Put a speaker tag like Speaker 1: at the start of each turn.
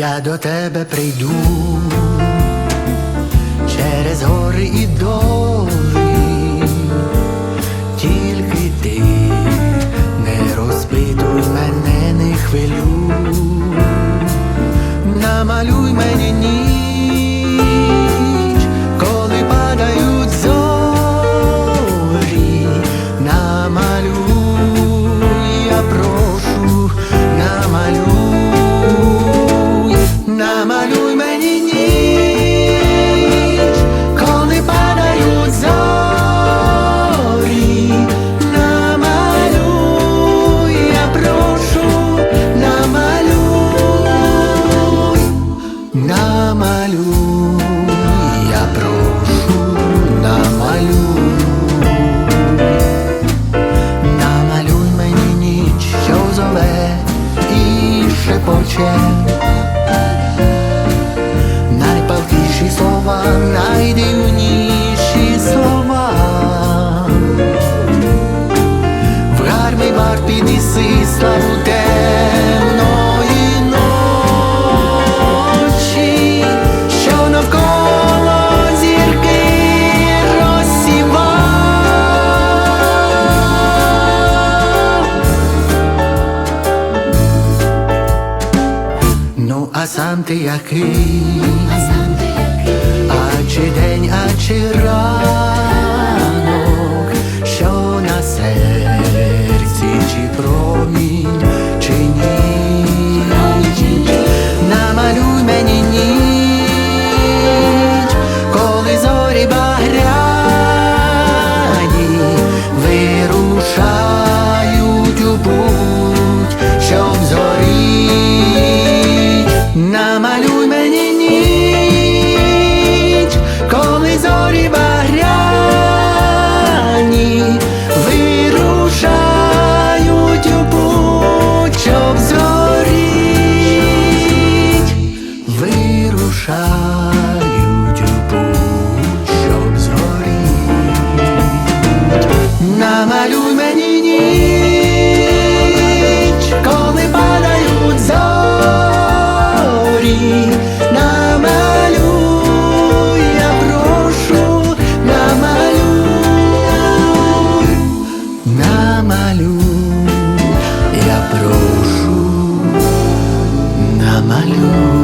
Speaker 1: Я до тебе прийду через гори і доли, тільки ти не розпитуй мене, не хвилюй, намалюй шепоче Найпалкіші слова, найдивніші слова В гармий бар піднеси славу темної Ну, а сам ти який, а чи день, а чи ранок, що на серці, чи промінь, чи ні, намалюй мені ні. Hallelujah.